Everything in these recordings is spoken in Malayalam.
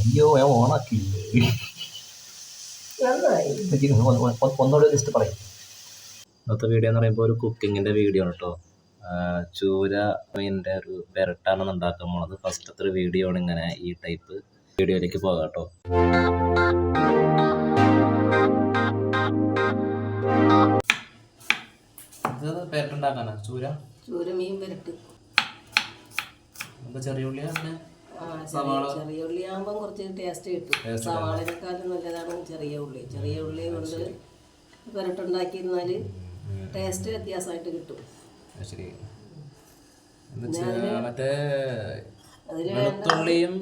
അയ്യോ ഞാൻ ഓണാക്കിയില്ലേ? നന്നായി. എനിക്ക് ഒന്ന് ഒന്ന് ഒന്ന് ഒന്നുകൂടെ ലിസ്റ്റ് പറയും. ഇന്നത്തെ വീഡിയോ എന്ന് പറയുമ്പോൾ ഒരു കുക്കിങ്ങിന്റെ വീഡിയോ ആണ് കേട്ടോ ചൂര മീനിന്റെ ഒരു പെരട്ടാണ് ഉണ്ടാക്കാൻ പോണത്. ഫസ്റ്റത്തെ ഒരു വീഡിയോ ആണ് ഇങ്ങനെ ഈ ടൈപ്പ് വീഡിയോയിലേക്ക് പോകാം കേട്ടോ പെരട്ടുണ്ടാക്കാനാ? ചൂര? ചൂര മീൻ വരട്ട്. എന്താ ചെറിയ ഉള്ളിയാണ് ആ ചെറിയ ഉള്ളി ആകുമ്പോൾ കുറച്ച് ടേസ്റ്റ് കിട്ടും. സവാളിനെക്കാളും നല്ലതാണ് ചെറിയ ഉള്ളി. ചെറിയ ഉള്ളി കൊണ്ട് വരട്ടുണ്ടാക്കിയിരുന്നാൽ ടേസ്റ്റ് വ്യത്യാസമായിട്ട് കിട്ടും. ശരി. മറ്റേ വെളുത്തുള്ളിയും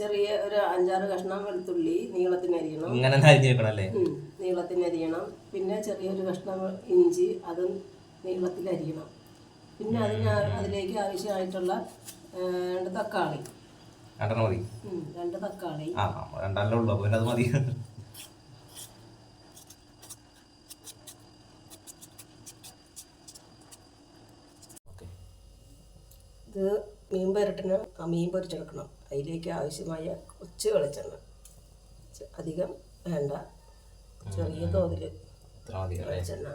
ചെറിയ ഒരു അഞ്ചാറ് കഷ്ണം വെളുത്തുള്ളി നീളത്തിന് അരിയണം. ഇങ്ങനെ അരിഞ്ഞ് വെക്കണം അല്ലേ നീളത്തിന് അരിയണം. പിന്നെ ചെറിയൊരു കഷ്ണം ഇഞ്ചി അതും നീളത്തിൽ അരിയണം പിന്നെ അതിന് അതിലേക്ക് ആവശ്യമായിട്ടുള്ള രണ്ട് തക്കാളി. രണ്ടെണ്ണം മതി. രണ്ട് തക്കാളി. ആ രണ്ടെണ്ണം ഉള്ളു അപ്പോൾ പിന്നെ അത് മതി. ഓക്കെ. ഇത് മീൻ പുരട്ടിന് ആ മീൻ പൊരിച്ചെടുക്കണം. അതിലേക്ക് ആവശ്യമായ കുറച്ച് വെളിച്ചെണ്ണ. അധികം വേണ്ട. ചെറിയ തോതിൽ ഇത്ര മതി അല്ലേ വെളിച്ചെണ്ണ.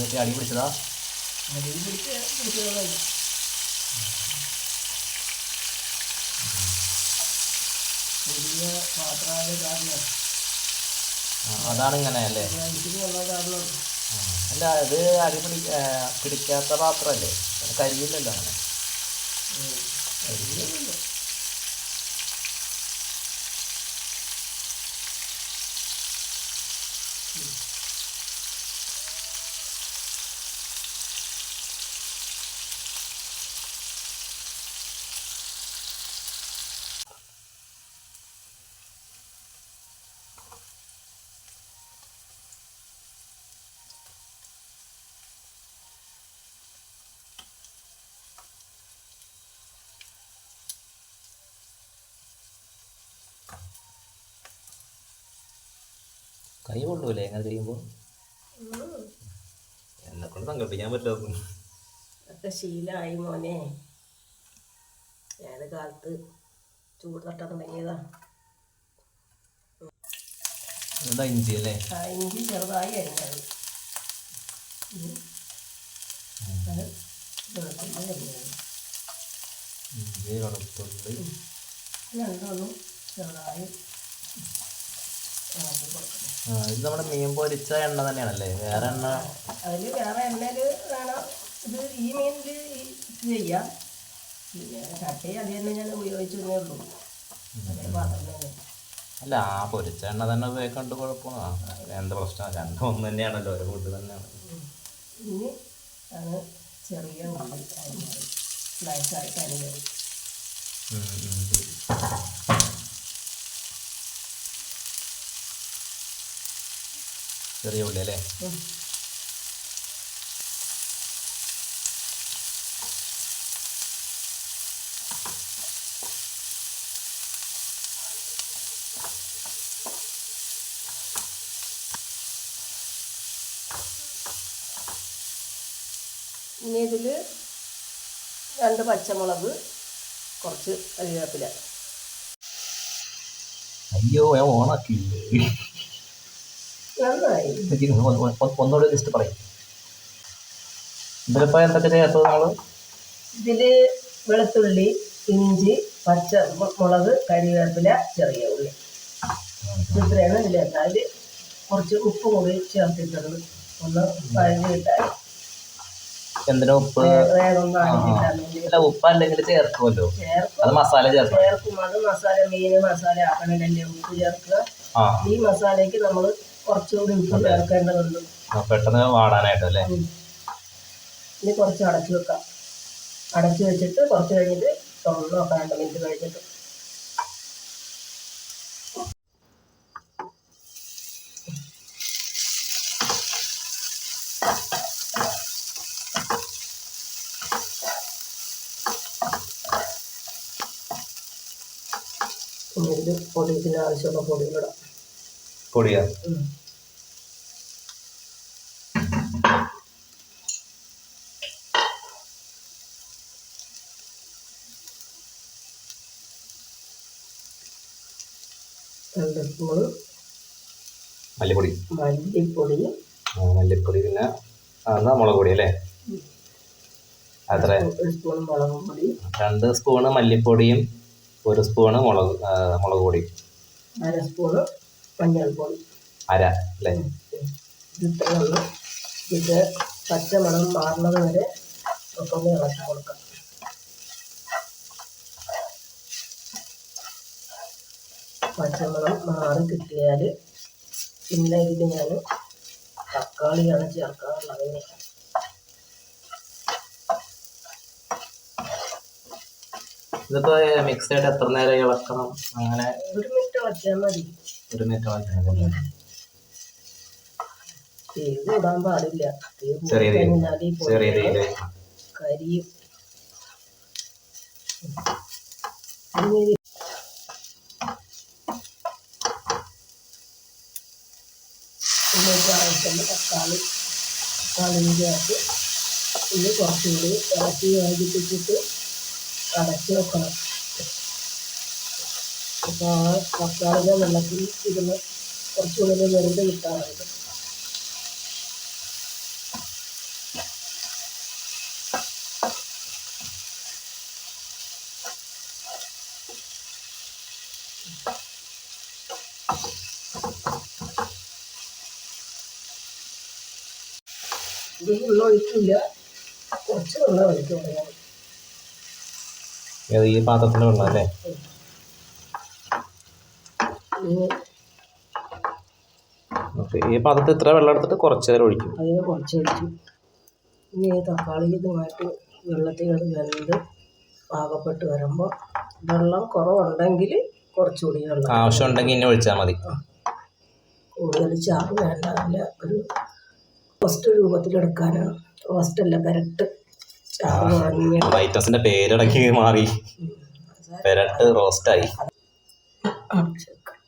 എന്നിട്ട് അടി പിടിച്ചതാ? അതാണ് ഇങ്ങനെ അല്ലേ? അല്ല ഇത് അടി പിടി പിടിക്കാത്ത പാത്രമല്ലേ കരിയില്ലല്ലോ അങ്ങനെ. കരിയുന്നുണ്ട് കൈ കൊള്ളൂലേ അങ്ങനെ ചെയ്യുമ്പോൾ ഉം. എന്നെ കൊണ്ട് സങ്കല്പിക്കാൻ ഒക്കെ ശീലമായി മോനെ. ഏത് കാലത്ത് ചൂട് തട്ടാൻ തുടങ്ങിയതാ. ഇഞ്ചി അല്ലേ? ആ ഇഞ്ചി ചെറുതായി അരിഞ്ഞത്. ഇഞ്ചി വെളുത്തുള്ളി. രണ്ടൊന്നും ചെറുതായി. കൊടുക്കണം ഇത് നമ്മുടെ മീൻ പൊരിച്ച എണ്ണ തന്നെയാണല്ലേ? വേറെ എണ്ണ? അതിൽ വേറെ എണ്ണയിൽ വേണം. ഇത് ഈ മീനിൽ ഇത് ചെയ്യാം. ചട്ടയും ചട്ടി അത് തന്നെ ഞാൻ ഉപയോഗിച്ചതേ ഉള്ളൂ. അല്ല ആ പൊരിച്ച എണ്ണ തന്നെ ഉപയോഗിക്കണ്ട് കുഴപ്പമാണ് എന്താ പ്രശ്നം രണ്ടും ഒന്ന് തന്നെയാണല്ലോ ഒരു ഫുഡ് തന്നെയാണ്. ഇനി അത് ചെറിയ ഉള്ളി അരിഞ്ഞത്. സ്ലൈസായിട്ട് അരിഞ്ഞത് ചെറിയ ഉള്ളി അല്ലേ? ഇനി ഇതിൽ രണ്ട് പച്ചമുളക് കുറച്ച് അരിവേപ്പില അയ്യോ ഞാൻ ഓണാക്കിയില്ലേ? നന്നായി. ഒന്നുകൂടെ ലിസ്റ്റ് പറയും. ഇതിലിപ്പോൾ എന്തൊക്കെ ചേർത്തത് നമ്മൾ ഇതിൽ വെളുത്തുള്ളി ഇഞ്ചി പച്ച മുളക് കരിവേപ്പില ചെറിയ ഉള്ളി. ഇത്രയാണ് ഇതിലേക്ക് അതിൽ കുറച്ച് ഉപ്പ് കൂടി ചേർത്തിട്ടത്. ഒന്ന് കിട്ടാൻ എന്തിനാ ഉപ്പ്? അല്ല ഉപ്പ് അല്ലെങ്കിൽ ചേർക്കുമല്ലോ അത് മസാല ചേർക്കണം ചേർക്കും. അത് മസാല മീൻ മസാല ആക്കണമെങ്കിൽ ഉപ്പ് ചേർക്കുക. ഈ മസാലയ്ക്ക് നമ്മൾ കുറച്ചുകൂടി ഉപ്പ് ചേർക്കേണ്ടതുള്ളൂ പെട്ടെന്ന് വാടാനായിട്ട് അല്ലേ? ഇനി കുറച്ച് അടച്ചു വെക്കാം. അടച്ചു വെച്ചിട്ട് കുറച്ച് കഴിഞ്ഞിട്ട് തുറന്നു നോക്കാം രണ്ട് മിനിറ്റ് കഴിഞ്ഞിട്ട്. പൊടി ഇതിന് ആവശ്യമുള്ള പൊടികളിടാം പൊടിയാ? രണ്ട് സ്പൂണ് മല്ലിപ്പൊടി. മല്ലിപ്പൊടി. മല്ലിപ്പൊടി പിന്നെ എന്നാ മുളക് പൊടി അല്ലേ? അത്ര. സ്പൂൺ മുളക് പൊടി. രണ്ട് സ്പൂണ് മല്ലിപ്പൊടിയും ഒരു സ്പൂണ് മുളക് മുളക് പൊടി. അര സ്പൂണ് മഞ്ഞൾപ്പൊടി. അര അല്ലേ? ഇത് ഒന്ന് ഇത് പച്ചമണം മാറുന്നത് വരെ ഒക്കെ ഒന്ന് ഇളക്കി കൊടുക്കാം. പച്ചമണം മാറി കിട്ടിയാൽ പിന്നെ ഇതിൽ ഞാൻ തക്കാളിയാണ് ചേർക്കാറുള്ളത്. ഇതിപ്പോ മിക്സ് ആയിട്ട് എത്ര നേരം ഇളക്കണം? അങ്ങനെ ഒരു മിനിറ്റ് വളച്ചാൽ മതി. ഒരു മിനിറ്റ് മാറ്റണം തീ കൂടാൻ പാടില്ല. തീ ചെറിയ തീ. കൂടിക്കഴിഞ്ഞാൽ ഈ ചെറിയ പൊടികൾ തീയിൽ കരിയും. ഇനി ഇതിലേക്ക് ആവശ്യമുള്ള തക്കാളി തക്കാളി ചേർത്ത് ഇത് കുറച്ചുകൂടി ഇറച്ചി വേദിപ്പിച്ചിട്ട് അടച്ച് വെക്കണം. അപ്പോൾ തക്കാളിയുടെ വെള്ളത്തിൽ ഇതിന് കുറച്ചുകൂടി വെറുതെ കിട്ടാറുണ്ട്. ഇത് വെള്ളം ഒഴിക്കില്ല. കുറച്ച് വെള്ളം ഒഴിക്കും പറയാം ഏത് ഈ പാത്രത്തിന്റെ വെള്ളം അല്ലേ? ഓക്കെ ഈ പാത്രത്തിൽ ഇത്ര വെള്ളം എടുത്തിട്ട് കുറച്ച് നേരം ഒഴിക്കും. അതിനെ കുറച്ച് ഒഴിച്ചു ഇനി ഈ തക്കാളി ഇതുമായിട്ട് വെള്ളത്തിൽ വെന്ത് പാകപ്പെട്ട് വരുമ്പോൾ വെള്ളം കുറവുണ്ടെങ്കിൽ കുറച്ചുകൂടി വെള്ളം. ആവശ്യം ഉണ്ടെങ്കിൽ ഇനി ഒഴിച്ചാൽ മതി. കൂടുതൽ ചാറ് വേണ്ട. നല്ല ഒരു റോസ്റ്റ് രൂപത്തിലെടുക്കാനാണ് റോസ്റ്റ് അല്ല പെരട്ട്. വൈറ്റസിന്റെ പേരടക്കി മാറി. പെരട്ട് റോസ്റ്റായി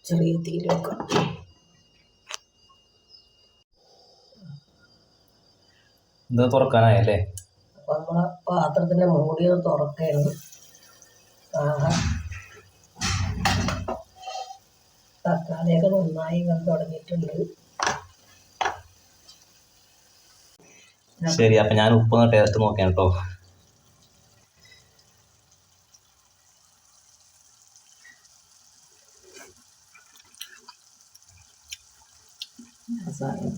ചെറിയ തീരൊക്കെ ഇത് തുറക്കാനായല്ലേ? നമ്മളെ പാത്രത്തിന്റെ മൂടിയത് ഒന്ന് തുറക്കായിരുന്നു. തക്കാളിയൊക്കെ നന്നായി വന്ന് തുടങ്ങിയിട്ടുണ്ട്. ശരി അപ്പൊ ഞാൻ ഉപ്പ് ടേസ്റ്റ് നോക്കാം കേട്ടോ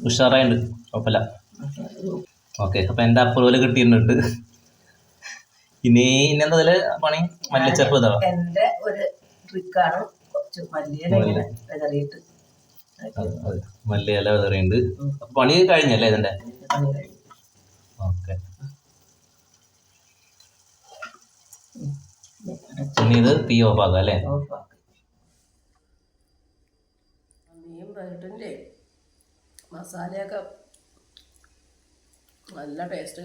ഉഷാറായുണ്ട് കുഴപ്പമില്ല ഓക്കെ അപ്പൊ എന്റെ അപ്രൂവൽ കിട്ടിയിട്ടുണ്ട്. ഇനി ഇനി എന്താ പണി? മല്ലിച്ചപ്പ് ഇതാ. എന്റെ ഒരു ട്രിക്കാണ് കുറച്ച് മല്ലിയില അപ്പൊ പണി കഴിഞ്ഞല്ലേ ഇതിന്റെ ഓക്കെ. ഇനി ഇത് തീ ഓഫാക്കാം അല്ലേ? മീൻ വരട്ടിന്റെ മസാലയൊക്കെ നല്ല ടേസ്റ്റ്